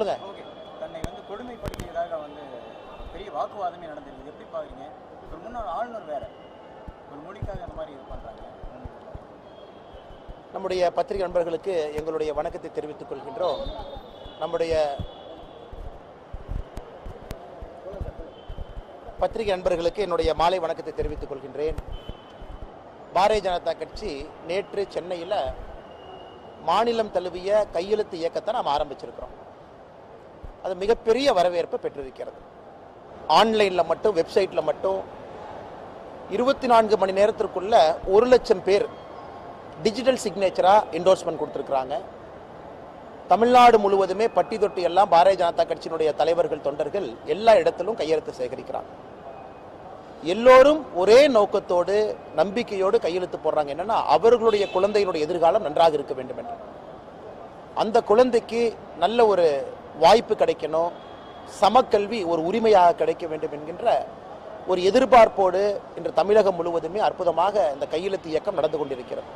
சொல்லுங்க. ஓகே. தன்னை வந்து கொடுமைப்படுத்தியதாக வந்து பெரிய வாக்குவாதமே நடந்திருக்கு. எப்படி பாக்குறீங்க? ஒரு முன்னாள் ஆளுநர் வேற. ஒரு மொழிக்காக அந்த மாதிரி இது பண்றாங்க. நம்முடைய பத்திரிகை நண்பர்களுக்கு எங்களுடைய வணக்கத்தை தெரிவித்துக் கொள்கின்றோம். நம்முடைய பத்திரிகை நண்பர்களுக்கு என்னுடைய மாலை வணக்கத்தை தெரிவித்துக் கொள்கின்றேன். பாரதிய ஜனதா கட்சி நேற்று சென்னையில் மாநிலம் தழுவிய கையெழுத்து இயக்கத்தை நாம் ஆரம்பிச்சிருக்கிறோம். அது மிகப்பெரிய வரவேற்பை பெற்றிருக்கிறது. ஆன்லைனில் மட்டும் வெப்சைட்டில் மட்டும் இருபத்தி நான்கு மணி நேரத்திற்குள்ள ஒரு லட்சம் பேர் டிஜிட்டல் சிக்னேச்சராக என்டோர்ஸ்மெண்ட் கொடுத்துருக்குறாங்க. தமிழ்நாடு முழுவதுமே பட்டி தொட்டி எல்லாம் பாரதிய ஜனதா கட்சியினுடைய தலைவர்கள் தொண்டர்கள் எல்லா இடத்திலும் கையெழுத்து சேகரிக்கிறாங்க. எல்லோரும் ஒரே நோக்கத்தோடு நம்பிக்கையோடு கையெழுத்து போடுறாங்க. என்னன்னா அவர்களுடைய குழந்தையினுடைய எதிர்காலம் நன்றாக இருக்க வேண்டும் என்று அந்த குழந்தைக்கு நல்ல ஒரு வாய்ப்பு கிடைக்கணும். சமக்கல்வி ஒரு உரிமையாக கிடைக்க வேண்டும் என்கின்ற ஒரு எதிர்பார்ப்போடு இன்று தமிழகம் முழுவதுமே அற்புதமாக இந்த கையெழுத்து இயக்கம் நடந்து கொண்டிருக்கிறது.